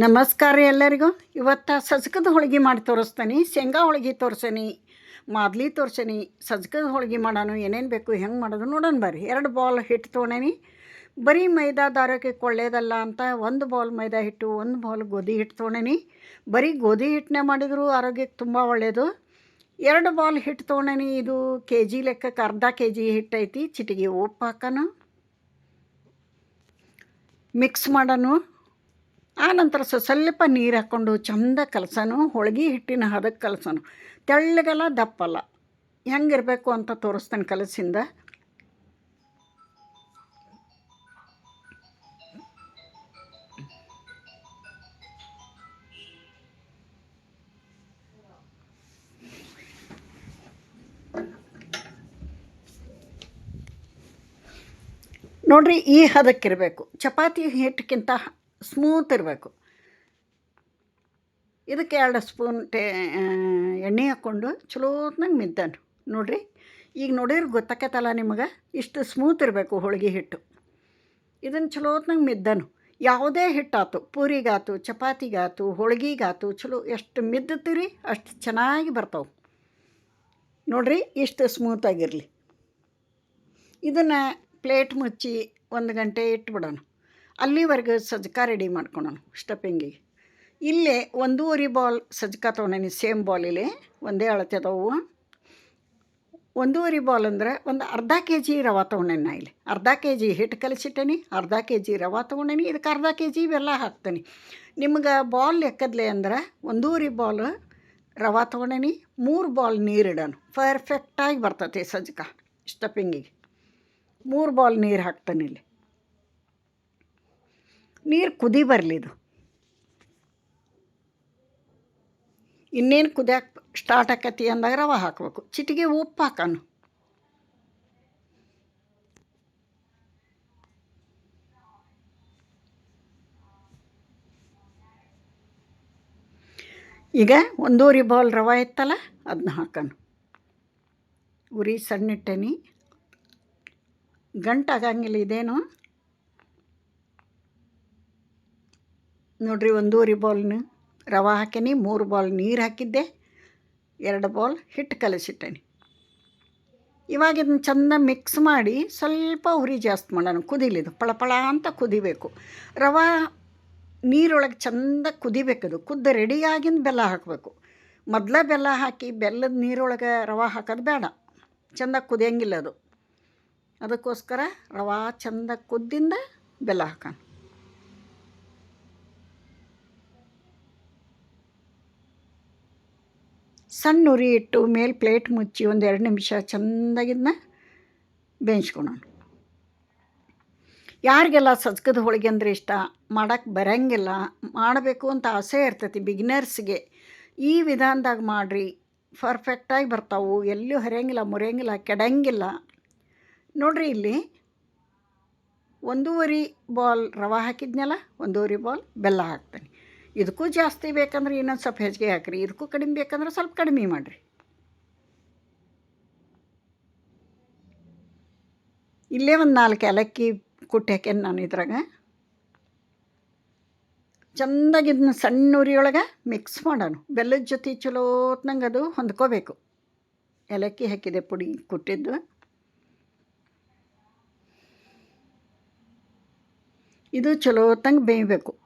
ನಮಸ್ಕಾರ ಎಲ್ಲರಿಗೂ. ಇವತ್ತು ಸಜ್ಕದ ಹೋಳಿಗೆ ಮಾಡಿ ತೋರಿಸ್ತೀನಿ. ಶೇಂಗಾ ಹೋಳಿಗೆ ತೋರಿಸೇನಿ, ಮಾದ್ಲಿ ತೋರಿಸೇನಿ, ಸಜ್ಕದ ಹೋಳಿಗೆ ಮಾಡೋಣ ಏನೇನು ಬೇಕು, ಹೆಂಗೆ ಮಾಡೋದು ನೋಡೋಣ ಬರ್ರಿ. ಎರಡು ಬಾಲ್ ಹಿಟ್ಟು ತೊಗೊಂಡೇನಿ. ಬರೀ ಮೈದಾ ಆರೋಗ್ಯಕ್ಕೆ ಕೊಳ್ಳೇದಲ್ಲ ಅಂತ ಒಂದು ಬಾಲ್ ಮೈದಾ ಹಿಟ್ಟು, ಒಂದು ಬಾಲ್ ಗೋಧಿ ಹಿಟ್ಟು ತೊಗೊಂಡೇನಿ. ಬರೀ ಗೋಧಿ ಹಿಟ್ಟನ್ನೇ ಮಾಡಿದರೂ ಆರೋಗ್ಯಕ್ಕೆ ತುಂಬ ಒಳ್ಳೆಯದು ಎರಡು ಬಾಲ್ ಹಿಟ್ಟು ತೊಗೊಂಡೇನಿ. ಇದು ಕೆ ಜಿ ಲೆಕ್ಕಕ್ಕೆ ಅರ್ಧ ಕೆ ಜಿ ಹಿಟ್ಟು ಐತಿ. ಚಿಟಿಗೆ ಉಪ್ಪು ಹಾಕೋಣ ಮಿಕ್ಸ್ ಮಾಡೋಣ ಆನಂತರ ಸ ಸ್ವಲ್ಪ ನೀರು ಹಾಕ್ಕೊಂಡು ಚಂದ ಕಲಸನು, ಹೋಳ್ಗೆ ಹಿಟ್ಟಿನ ಹದಕ್ಕೆ ಕಲಸನು. ತೆಳ್ಳಗಲ್ಲ ದಪ್ಪಲ್ಲ. ಹೆಂಗಿರಬೇಕು ಅಂತ ತೋರಿಸ್ತೇನೆ ಕಲಸಿಂದ. ನೋಡ್ರಿ ಈ ಹದಕ್ಕಿರಬೇಕು ಚಪಾತಿ ಹಿಟ್ಟಕ್ಕಿಂತ ಸ್ಮೂತ್ ಇರಬೇಕು ಇದಕ್ಕೆ ಎರಡು ಸ್ಪೂನ್ ಟೇ ಎಣ್ಣೆ ಹಾಕ್ಕೊಂಡು ಚಲೋತ್ನಾಗ ಮಿದ್ದಾನು ನೋಡಿರಿ, ಈಗ ನೋಡಿದ್ರೆ ಗೊತ್ತಾಕತ್ತಲ್ಲ ನಿಮಗೆ? ಇಷ್ಟು ಸ್ಮೂತ್ ಇರಬೇಕು ಹೋಳಿಗೆ ಹಿಟ್ಟು. ಇದನ್ನು ಚಲೋತ್ನಾಗ ಮಿದ್ದನು ಯಾವುದೇ ಹಿಟ್ಟಾತು, ಪೂರಿಗಾತು, ಚಪಾತಿಗಾತು, ಹೋಳ್ಗಿಗಾತು, ಚಲೋ, ಎಷ್ಟು ಮಿದ್ದುತ್ತೀರಿ ಅಷ್ಟು ಚೆನ್ನಾಗಿ ಬರ್ತಾವೆ. ನೋಡಿರಿ, ಇಷ್ಟು ಸ್ಮೂತಾಗಿರಲಿ. ಇದನ್ನು ಪ್ಲೇಟ್ ಮುಚ್ಚಿ ಒಂದು ಗಂಟೆ ಇಟ್ಬಿಡೋಣ. ಅಲ್ಲಿವರೆಗೆ ಸಜ್ಕ ರೆಡಿ ಮಾಡ್ಕೊಳೋಣ ಸ್ಟಫಿಂಗಿಗೆ ಇಲ್ಲೇ ಒಂದೂವರೆ ಬಾಲ್ ಸಜ್ಕ ತೊಗೊಂಡೇನಿ ಸೇಮ್ ಬಾಲಿಲೆ ಒಂದೇ ಅಳತೆ ಅದಾವು. ಒಂದೂವರೆ ಬಾಲ್ ಅಂದ್ರೆ ಒಂದು ಅರ್ಧ ಕೆ ಜಿ ರವೆ ತೊಗೊಂಡೇನಿ ನಾ ಇಲ್ಲಿ. ಅರ್ಧ ಕೆ ಜಿ ಹಿಟ್ಟು ಕಲಿಸಿಟ್ಟೇನಿ, ಅರ್ಧ ಕೆ ಜಿ ರವೆ ತೊಗೊಂಡೇನಿ ಇದಕ್ಕೆ ಅರ್ಧ ಕೆ ಜಿ ಇವೆಲ್ಲ ಹಾಕ್ತೇನೆ. ನಿಮ್ಗೆ ಬಾಲ್ ಲೆಕ್ಕದ್ಲೆ ಅಂದ್ರೆ ಒಂದೂವರೆ ಬಾಲ್ ರವೆ ತೊಗೊಂಡೇನಿ ಮೂರು ಬಾಲ್ ನೀರಿಡೋಣ ಪರ್ಫೆಕ್ಟಾಗಿ ಬರ್ತೈತಿ ಸಜ್ಕ ಸ್ಟಫಿಂಗಿಗೆ ಮೂರು ಬಾಲ್ ನೀರು ಹಾಕ್ತಾನೆ ಇಲ್ಲಿ. ನೀರು ಕುದಿ ಬರಲಿ ಇದು. ಇನ್ನೇನು ಕುದಿಯಾಕ ಸ್ಟಾರ್ಟ್ ಆಕತಿ ಅಂದಾಗ ರವೆ ಹಾಕಬೇಕು. ಚಿಟಿಗೆ ಉಪ್ಪು ಹಾಕನು. ಈಗ ಒಂದೂರಿ ಬೌಲ್ ರವೆ ಇತ್ತಲ್ಲ ಅದನ್ನ ಹಾಕೋಣ ಉರಿ ಸಣ್ಣಿಟ್ಟೇನಿ ಗಂಟಾಗಂಗಿಲ್ಲ ಇದೇನು. ನೋಡ್ರಿ, ಒಂದೂವರೆ ಬೌಲ್ನ ರವೆ ಹಾಕೀನಿ ಮೂರು ಬಾಲ್ ನೀರು ಹಾಕಿದ್ದೆ, ಎರಡು ಬಾಲ್ ಹಿಟ್ಟು ಕಲಸಿಟ್ಟೇನೆ. ಇವಾಗ ಇದನ್ನ ಚೆಂದ ಮಿಕ್ಸ್ ಮಾಡಿ ಸ್ವಲ್ಪ ಉರಿ ಜಾಸ್ತಿ ಮಾಡೋಣ ಕುದಿಲಿದು ಪಳಪಳ ಅಂತ ಕುದಿಬೇಕು. ರವೆ ನೀರೊಳಗೆ ಚೆಂದ ಕುದಿಬೇಕದು ಕುದ್ದು ರೆಡಿಯಾಗಿಂದ ಬೆಲ್ಲ ಹಾಕಬೇಕು. ಮೊದಲ ಬೆಲ್ಲ ಹಾಕಿ ಬೆಲ್ಲದ ನೀರೊಳಗೆ ರವೆ ಹಾಕೋದು ಬೇಡ, ಚೆಂದ ಕುದಿಯಂಗಿಲ್ಲ ಅದು. ಅದಕ್ಕೋಸ್ಕರ ರವೆ ಚೆಂದ ಕುದ್ದಿಂದ ಬೆಲ್ಲ ಹಾಕೋಣ. ಸಣ್ಣ ಉರಿ ಇಟ್ಟು ಮೇಲೆ ಪ್ಲೇಟ್ ಮುಚ್ಚಿ ಒಂದು ಎರಡು ನಿಮಿಷ ಚೆಂದಾಗಿದ್ದನ್ನ ಬೇಯಿಸ್ಕೊಳೋಣ. ಯಾರಿಗೆಲ್ಲ ಸಜ್ಕದ ಹೋಳಿಗೆ ಅಂದರೆ ಇಷ್ಟ? ಮಾಡೋಕ್ಕೆ ಬರೋಂಗಿಲ್ಲ. ಮಾಡಬೇಕು ಅಂತ ಆಸೆ ಇರ್ತೈತಿ ಬಿಗಿನರ್ಸ್ಗೆ. ಈ ವಿಧಾನದಾಗ ಮಾಡಿರಿ. ಪರ್ಫೆಕ್ಟಾಗಿ ಬರ್ತಾವು. ಎಲ್ಲೂ ಹರಿಯಂಗಿಲ್ಲ, ಮುರಿಯಂಗಿಲ್ಲ, ಕೆಡಂಗಿಲ್ಲ. ನೋಡಿರಿ ಇಲ್ಲಿ ಒಂದೂವರೆ ಬಾಲ್ ರವೆ ಹಾಕಿದ್ನಲ್ಲ, ಒಂದೂವರೆ ಬಾಲ್ ಬೆಲ್ಲ ಹಾಕ್ತೇನೆ. ಇದಕ್ಕೂ ಜಾಸ್ತಿ ಬೇಕಂದ್ರೆ ಇನ್ನೊಂದು ಸ್ವಲ್ಪ ಹೆಚ್ಚಿಗೆ ಹಾಕ್ರಿ. ಇದಕ್ಕೂ ಕಡಿಮೆ ಬೇಕಂದ್ರೆ ಸ್ವಲ್ಪ ಕಡಿಮೆ ಮಾಡಿರಿ. ಇಲ್ಲೇ ಒಂದು ನಾಲ್ಕು ಏಲಕ್ಕಿ ಕುಟ್ಟಿ ನಾನು ಇದ್ರಾಗ. ಚೆಂದಾಗಿ ಇದನ್ನ ಸಣ್ಣ ಉರಿಯೊಳಗೆ ಮಿಕ್ಸ್ ಮಾಡೋಣ ಬೆಲ್ಲದ ಜೊತೆ ಚಲೋತ್ನಂಗೆ ಅದು ಹೊಂದ್ಕೋಬೇಕು. ಏಲಕ್ಕಿ ಹಾಕಿದೆ ಪುಡಿ ಕುಟ್ಟಿದ್ದು. ಇದು ಚಲೋತ್ತಂಗೆ ಬೇಯಬೇಕು.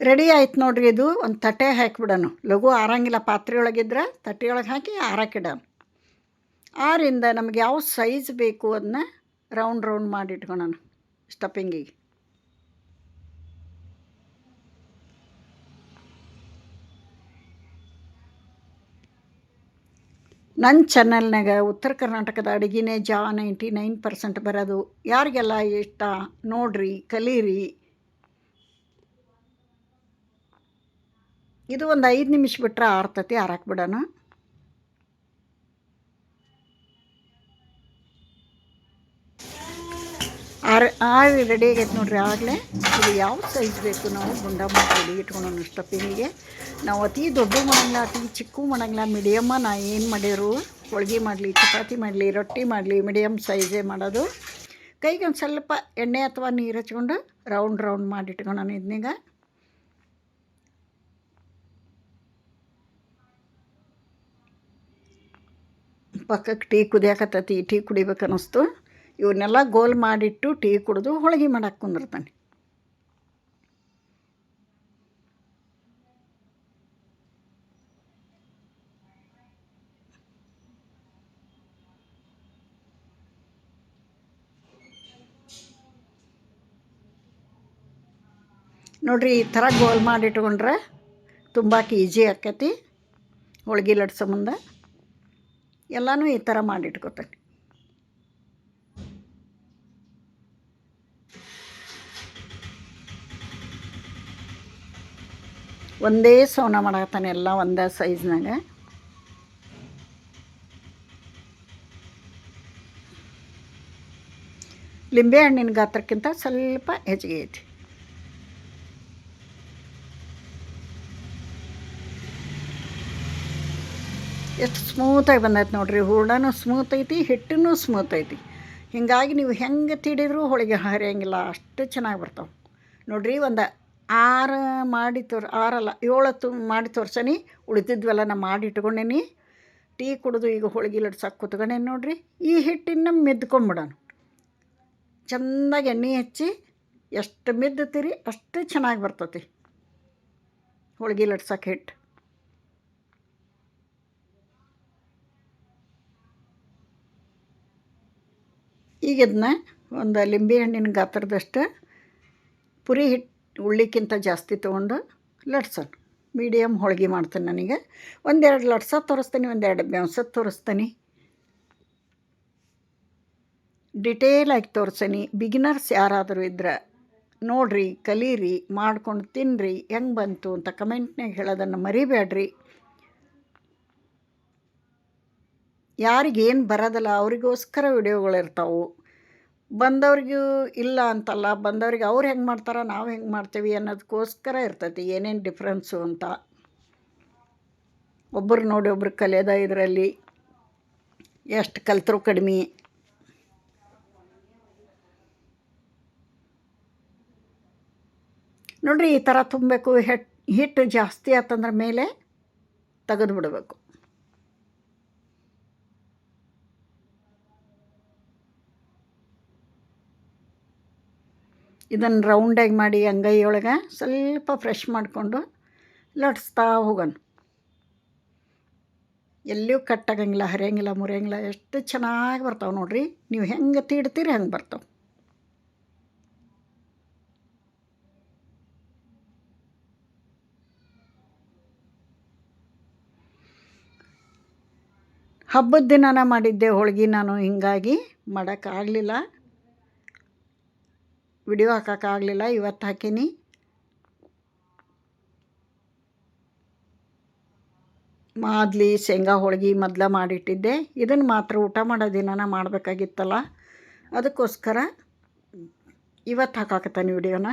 ರೆಡಿ ಆಯ್ತು ನೋಡ್ರಿ ಇದು. ಒಂದು ತಟ್ಟೆ ಹಾಕಿಬಿಡೋಣ ಲಘು ಆರಂಗಿಲ್ಲ ಪಾತ್ರೆ ಒಳಗಿದ್ರೆ ತಟ್ಟೆ ಒಳಗೆ ಹಾಕಿ ಆರಾಕಿಡೋಣ ಆರಿಂದ ನಮ್ಗೆ ಯಾವ ಸೈಜ್ ಬೇಕು ಅದನ್ನ ರೌಂಡ್ ರೌಂಡ್ ಮಾಡಿ ಇಟ್ಕೊಳೋಣ ಸ್ಟಫಿಂಗಿಗೆ ನನ್ನ ಚಾನಲ್ನಾಗ ಉತ್ತರ ಕರ್ನಾಟಕದ ಅಡುಗೆನೇ ಜಾ ನೈಂಟಿ ನೈನ್ ಪರ್ಸೆಂಟ್ ಬರೋದು. ಯಾರಿಗೆಲ್ಲ ಇಷ್ಟ ನೋಡ್ರಿ, ಕಲೀರಿ. ಇದು ಒಂದು ಐದು ನಿಮಿಷ ಬಿಟ್ರೆ ಆರ್ತತಿ, ಆರಾಕ್ಬಿಡೋಣ. ಆರ, ಆರಿ ರೆಡಿ ಆಗೈತೆ ನೋಡ್ರಿ ಆಗಲೇ. ಇದು ಯಾವ ಸೈಜ್ ಬೇಕು ನಾವು ಗುಂಡ ಮಾಡಿ ರೆಡಿ ಇಟ್ಕೊಳೋಣ ಸ್ಟಫಿಂಗಿಗೆ ನಾವು ಅತಿ ದೊಡ್ಡ ಮಾಡಂಗಿಲ್ಲ ಅತಿ ಚಿಕ್ಕ ಮಾಡಂಗಿಲ್ಲ ಮೀಡಿಯಮ್ಮ ನಾ ಏನು ಮಾಡಿರು ಹೋಳ್ಗೆ ಮಾಡಲಿ, ಚಪಾತಿ ಮಾಡಲಿ, ರೊಟ್ಟಿ ಮಾಡಲಿ ಮೀಡಿಯಮ್ ಸೈಜೇ ಮಾಡೋದು. ಕೈಗೆ ಒಂದು ಸ್ವಲ್ಪ ಎಣ್ಣೆ ಅಥವಾ ನೀರು ಹಚ್ಕೊಂಡು ರೌಂಡ್ ರೌಂಡ್ ಮಾಡಿ ಇಟ್ಕೊಳೋಣ ಇದನ್ನೀಗ ಪಕ್ಕಕ್ಕೆ ಟೀ ಕುದಿಯಾಕತ್ತೈತಿ ಟೀ ಕುಡಿಬೇಕು ಅನ್ನಿಸ್ತು ಇವನ್ನೆಲ್ಲ ಗೋಲ್ ಮಾಡಿಟ್ಟು ಟೀ ಕುಡಿದು ಹೋಳಿಗೆ ಮಾಡಕ್ಕೆ ಕುಂದಿರ್ತಾನೆ. ನೋಡ್ರಿ, ಈ ಥರ ಗೋಲ್ ಮಾಡಿಟ್ಕೊಂಡ್ರೆ ತುಂಬಾಕೆ ಈಜಿ ಆಕೈತಿ. ಹೋಳ್ಗೆ ಲಟ್ಸೋ ಮುಂದೆ. ಎಲ್ಲನೂ ಈ ಥರ ಮಾಡಿಟ್ಕೋತಾನೆ. ಒಂದೇ ಸೌನ ಮಾಡತ್ತಾನೆ ಎಲ್ಲ ಒಂದೇ ಸೈಜ್ನಾಗ ಲಿಂಬೆ ಹಣ್ಣಿನ ಗಾತ್ರಕ್ಕಿಂತ ಸ್ವಲ್ಪ ಹೆಚ್ಚಿಗೆ ಐತಿ. ಎಷ್ಟು ಸ್ಮೂತಾಗಿ ಬಂದೈತೆ ನೋಡಿರಿ. ಹೂರ್ಣನೂ ಸ್ಮೂತ್ ಐತಿ ಹಿಟ್ಟೂ ಸ್ಮೂತ್ ಐತಿ. ಹೀಗಾಗಿ ನೀವು ಹೆಂಗೆ ತಿಡಿದ್ರೂ ಹೋಳಿಗೆ ಹರಿಯಂಗಿಲ್ಲ, ಅಷ್ಟು ಚೆನ್ನಾಗಿ ಬರ್ತಾವೆ. ನೋಡಿರಿ, ಒಂದು ಆರು ಮಾಡಿ ತೋರ್, ಆರಲ್ಲ ಏಳತ್ತು ಮಾಡಿ ತೋರ್ಸನಿ. ಉಳಿದಿದ್ವೆಲ್ಲ ನಾ ಮಾಡಿ ಇಟ್ಕೊಂಡೇನಿ. ಟೀ ಕುಡಿದು ಈಗ ಹೋಳಿಗೆ ಲಡ್ಸಕ್ಕೆ ಕೂತ್ಕೊಂಡೇನಿ ನೋಡಿರಿ, ಈ ಹಿಟ್ಟಿನ ಮೆದ್ಕೊಂಬಿಡೋಣ ಚೆಂದಾಗಿ ಎಣ್ಣೆ ಹಚ್ಚಿ, ಎಷ್ಟು ಮೆದ್ದುತ್ತೀರಿ ಅಷ್ಟು ಚೆನ್ನಾಗಿ ಬರ್ತತಿ. ಹೋಳಿಗೆ ಲಡ್ಸಕ್ಕೆ ಹಿಟ್ಟು ಈಗ ಇದನ್ನ ಒಂದು ಲಿಂಬೆ ಹಣ್ಣಿನ ಗಾತ್ರದಷ್ಟು ಪುರಿ ಹಿಟ್ಟು ಉಳ್ಳಿಕ್ಕಿಂತ ಜಾಸ್ತಿ ತೊಗೊಂಡು ಲಟ್ಸೋಣ. ಮೀಡಿಯಮ್ ಹೋಳಿಗೆ ಮಾಡ್ತೀನಿ ನನಗೆ. ಒಂದೆರಡು ಲಟ್ಸ ತೋರಿಸ್ತೀನಿ, ಒಂದೆರಡು ಬೆವಸ ತೋರಿಸ್ತೀನಿ. ಡಿಟೇಲಾಗಿ ತೋರಿಸ್ತೀನಿ. ಬಿಗಿನರ್ಸ್ ಯಾರಾದರೂ ಇದ್ರೆ ನೋಡ್ರಿ, ಕಲೀರಿ, ಮಾಡ್ಕೊಂಡು ತಿನ್ನಿರಿ ಹೆಂಗೆ ಬಂತು ಅಂತ ಕಮೆಂಟ್ನಾಗ ಹೇಳೋದನ್ನು ಮರಿಬೇಡ್ರಿ. ಯಾರಿಗೇನು ಬರೋದಿಲ್ಲ, ಅವರಿಗೋಸ್ಕರ ವಿಡಿಯೋಗಳಿರ್ತಾವೆ. ಬಂದವ್ರಿಗೂ ಇಲ್ಲ ಅಂತಲ್ಲ, ಬಂದವ್ರಿಗೆ ಅವ್ರು ಹೆಂಗೆ ಮಾಡ್ತಾರೆ ನಾವು ಹೆಂಗೆ ಮಾಡ್ತೀವಿ ಅನ್ನೋದಕ್ಕೋಸ್ಕರ ಇರ್ತೈತಿ, ಏನೇನು ಡಿಫ್ರೆನ್ಸು ಅಂತ. ಒಬ್ಬರು ನೋಡಿ ಒಬ್ರು ಕಲಿಯೋದ ಇದರಲ್ಲಿ, ಎಷ್ಟು ಕಲ್ತರು ಕಡಿಮೆ. ನೋಡ್ರಿ ಈ ಥರ ತುಂಬಬೇಕು ಹೆಟ್ ಹಿಟ್ಟು ಜಾಸ್ತಿ ಆತಂದ್ರ ಮೇಲೆ ತೆಗೆದು ಬಿಡಬೇಕು ಇದನ್ನು ರೌಂಡಾಗಿ ಮಾಡಿ ಅಂಗೈಯೊಳಗೆ ಸ್ವಲ್ಪ ಫ್ರೆಶ್ ಮಾಡಿಕೊಂಡು ಲಟ್ಸ್ತಾ ಹೋಗೋಣ. ಎಲ್ಲಿಯೂ ಕಟ್ಟಾಗಂಗಿಲ್ಲ ಹರಿಯಂಗಿಲ್ಲ, ಮುರಿಯಂಗಿಲ್ಲ, ಎಷ್ಟು ಚೆನ್ನಾಗಿ ಬರ್ತಾವೆ ನೋಡಿರಿ. ನೀವು ಹೆಂಗೆ ತೀಡ್ತೀರಿ ಹೆಂಗೆ ಬರ್ತಾವೆ. ಹಬ್ಬದ ದಿನನ ಮಾಡಿದ್ದೆ ಹೋಳ್ಗೆ ನಾನು, ಹಿಂಗಾಗಿ ಮಾಡೋಕ್ಕಾಗಲಿಲ್ಲ ವಿಡಿಯೋ ಹಾಕೋಕ್ಕಾಗಲಿಲ್ಲ, ಇವತ್ತು ಹಾಕೀನಿ. ಮಾದ್ಲಿ ಶೇಂಗಾ ಹೋಳಿಗೆ ಮೊದಲ ಮಾಡಿಟ್ಟಿದ್ದೆ. ಇದನ್ನು ಮಾತ್ರ ಊಟ ಮಾಡೋ ದಿನನ ಮಾಡಬೇಕಾಗಿತ್ತಲ್ಲ, ಅದಕ್ಕೋಸ್ಕರ ಇವತ್ತು ಹಾಕಾಕತ್ತಾನೆ ವಿಡಿಯೋನ.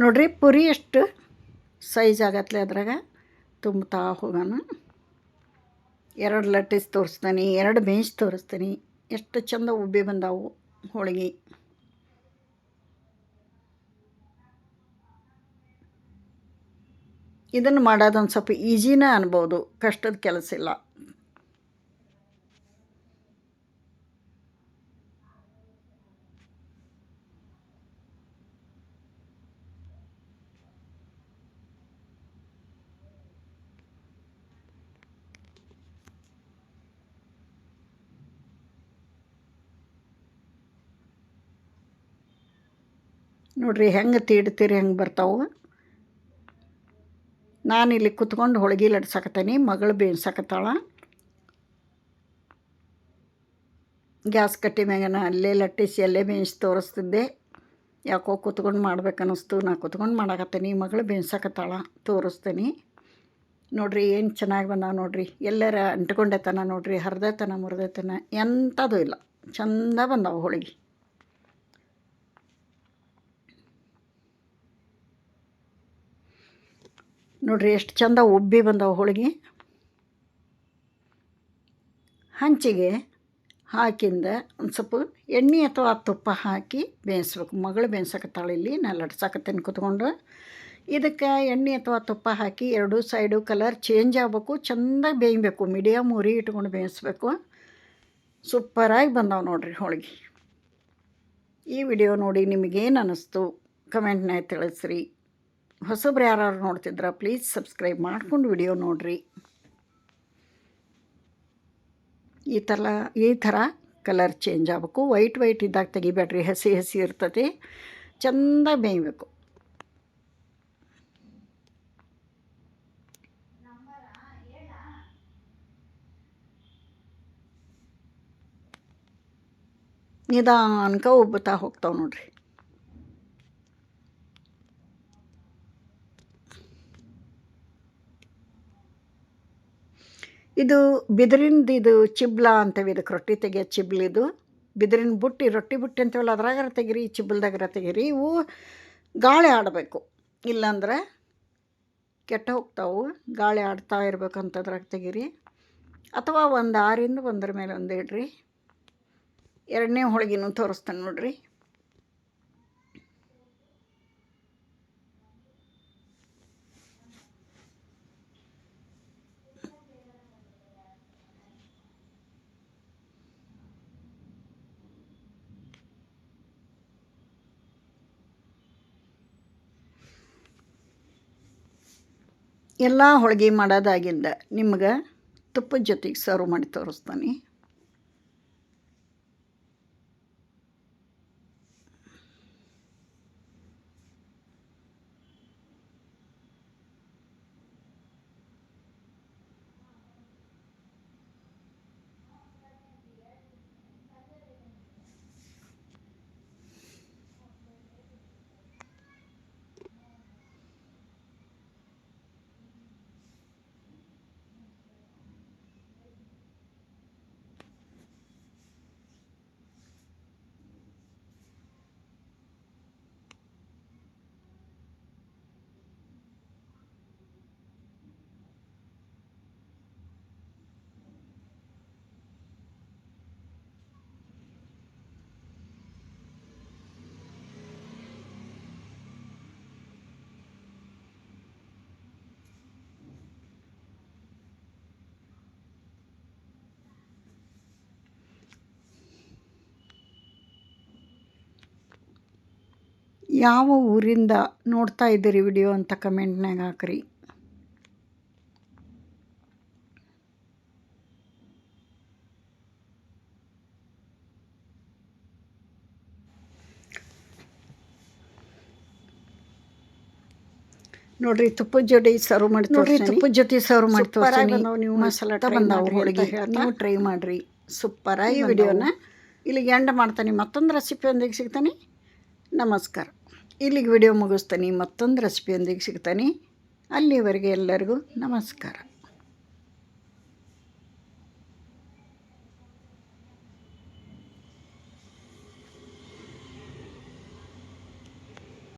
ನೋಡ್ರಿ ಪುರಿ ಎಷ್ಟು ಸೈಜ್ ಆಗತ್ಲೆ ಅದ್ರಾಗ? ತುಂಬ್ತಾ ಹೋಗೋಣ. ಎರಡು ಲಟ್ಟಿಸ್ ತೋರಿಸ್ತೀನಿ, ಎರಡು ಬೆಂಚ್ ತೋರಿಸ್ತೀನಿ. ಎಷ್ಟು ಚಂದ ಉಬ್ಬಿ ಬಂದಾವು ಹೋಳಿಗೆ. ಇದನ್ನು ಮಾಡೋದೊಂದು ಸ್ವಲ್ಪ ಈಜಿನೇ ಅನ್ಬೋದು, ಕಷ್ಟದ ಕೆಲಸ ಇಲ್ಲ. ನೋಡ್ರಿ ಹೆಂಗೆ ತೀಡ್ತೀರಿ ಹೆಂಗೆ ಬರ್ತಾವೆ? ಇಲ್ಲಿ ಕುತ್ಕೊಂಡು ಹೋಳ್ಗೆ ಲಡ್ಸಕತ್ತೀನಿ, ಮಗಳು ಬೇಯಿಸಕತ್ತಾಳ ಗ್ಯಾಸ್ ಕಟ್ಟಿ ಮ್ಯಾಗನ ಅಲ್ಲೇ ಲಟ್ಟಿಸಿ ಅಲ್ಲೇ ಬೇಯಿಸಿ ತೋರಿಸ್ತಿದ್ದೆ. ಯಾಕೋ ಕುತ್ಕೊಂಡು ಮಾಡ್ಬೇಕನ್ನಿಸ್ತು, ನಾ ಕುತ್ಕೊಂಡು ಮಾಡಾಕತ್ತೀನಿ, ಮಗಳು ಬೇಯಿಸಕತ್ತಾಳ ತೋರಿಸ್ತೀನಿ. ನೋಡ್ರಿ ಏನು ಚೆನ್ನಾಗಿ ಬಂದಾವ ನೋಡ್ರಿ, ಎಲ್ಲರ ಅಂಟ್ಕೊಂಡೆತನ ನೋಡ್ರಿ ಹರಿದೈತನ ಮುರಿದೈತನ ಎಂಥದ್ದು ಇಲ್ಲ, ಚಂದ ಬಂದಾವ ಹೋಳಿಗೆ. ನೋಡ್ರಿ ಎಷ್ಟು ಚಂದ ಉಬ್ಬಿ ಬಂದವು ಹೋಳಿಗೆ. ಹಂಚಿಗೆ ಹಾಕಿಂದ ಒಂದು ಸ್ವಲ್ಪ ಎಣ್ಣೆ ಅಥವಾ ತುಪ್ಪ ಹಾಕಿ ಬೇಯಿಸ್ಬೇಕು. ಮಗಳು ಬೇಯಿಸಕತ್ತಾಳೆ ಇಲ್ಲಿ ನಾನು ಲಟ್ಸಾಕತ್ತೇನೆ ಕುತ್ಕೊಂಡು. ಇದಕ್ಕೆ ಎಣ್ಣೆ ಅಥವಾ ತುಪ್ಪ ಹಾಕಿ ಎರಡೂ ಸೈಡು ಕಲರ್ ಚೇಂಜ್ ಆಗಬೇಕು, ಚೆಂದ ಬೇಯಬೇಕು. ಮೀಡಿಯಮ್ ಉರಿ ಇಟ್ಕೊಂಡು ಬೇಯಿಸ್ಬೇಕು. ಸೂಪರಾಗಿ ಬಂದಾವೆ ನೋಡ್ರಿ ಹೋಳಿಗೆ. ಈ ವಿಡಿಯೋ ನೋಡಿ ನಿಮಗೇನು ಅನ್ನಿಸ್ತು ಕಮೆಂಟ್ನಾಗ ತಿಳಿಸ್ರಿ. ಹೊಸಬ್ರು ಯಾರು ನೋಡ್ತಿದ್ರ ಪ್ಲೀಸ್ ಸಬ್ಸ್ಕ್ರೈಬ್ ಮಾಡ್ಕೊಂಡು ವಿಡಿಯೋ ನೋಡಿರಿ. ಈ ಥರ ಈ ಥರ ಕಲರ್ ಚೇಂಜ್ ಆಗಬೇಕು. ವೈಟ್ ವೈಟ್ ಇದ್ದಾಗ ತೆಗಿಬೇಡ್ರಿ. ಹಸಿ ಹಸಿ ಇರ್ತತಿ ಚೆಂದ ಬೇಯಬೇಕು. ನಿಧಾನಕ ಉಬ್ಬುತ್ತಾ ಹೋಗ್ತಾವೆ ನೋಡ್ರಿ. ಇದು ಬಿದಿರಿಂದ ಇದು ಚಿಬ್ಲಾ ಅಂತೇವೆ ಇದಕ್ಕೆ ರೊಟ್ಟಿ ತೆಗಿಯೋ ಚಿಬ್ಲಿದು ಬಿದಿರಿನ ಬುಟ್ಟಿ, ರೊಟ್ಟಿ ಬುಟ್ಟಿ ಅಂತೀವಲ್ಲ ಅದ್ರಾಗಾರ ತೆಗಿರಿ ಚಿಬ್ಲದಾಗರ ತೆಗೀರಿ. ಇವು ಗಾಳಿ ಆಡಬೇಕು. ಇಲ್ಲಾಂದ್ರೆ ಕೆಟ್ಟ ಹೋಗ್ತಾವು. ಗಾಳಿ ಆಡ್ತಾ ಇರ್ಬೇಕಂತದ್ರಾಗ ತೆಗೀರಿ. ಅಥವಾ ಒಂದು ಆರಿಂದ ಒಂದರ ಮೇಲೆ ಒಂದು ಇಡ್ರಿ. ಎರಡನೇ ಹೋಳಿಗೆನೂ ತೋರಿಸ್ತಾನೆ ನೋಡ್ರಿ. ಎಲ್ಲ ಹೋಳಿಗೆ ಮಾಡೋದಾಗಿಂದ ನಿಮ್ಗೆ ತುಪ್ಪದ ಜೊತೆಗೆ ಸರ್ವ್ ಮಾಡಿ ತೋರಿಸ್ತಾನೆ. ಯಾವ ಊರಿಂದ ನೋಡ್ತಾ ಇದ್ದೀರಿ ವಿಡಿಯೋ ಅಂತ ಕಮೆಂಟ್ನಾಗ ಹಾಕ್ರಿ. ನೋಡ್ರಿ ತುಪ್ಪದ ಜೊತೆ ಸರ್ವ್ ಮಾಡಿ ನೋಡ್ರಿ ತುಪ್ಪದ ಜೊತೆ ಸರ್ವ್ ಮಾಡಿ ತೋರಿಸ್ತೀನಿ ನೀವು ಮಸಾಲ ಬಂದಾವು ಹೋಳಿಗೆ ನೀವು ಟ್ರೈ ಮಾಡಿರಿ. ಸೂಪರಾಗಿ ವಿಡಿಯೋನ ಇಲ್ಲಿಗೆ ಎಂಡ್ ಮಾಡ್ತಾನೆ. ಮತ್ತೊಂದು ರೆಸಿಪಿಯೊಂದಿಗೆ ಸಿಗ್ತಾನೆ. ನಮಸ್ಕಾರ. ಇಲ್ಲಿಗೆ ವಿಡಿಯೋ ಮುಗಿಸ್ತಾನೆ. ಮತ್ತೊಂದು ರೆಸಿಪಿಯೊಂದಿಗೆ ಸಿಗ್ತಾನೆ. ಅಲ್ಲಿವರೆಗೆ ಎಲ್ಲರಿಗೂ ನಮಸ್ಕಾರ.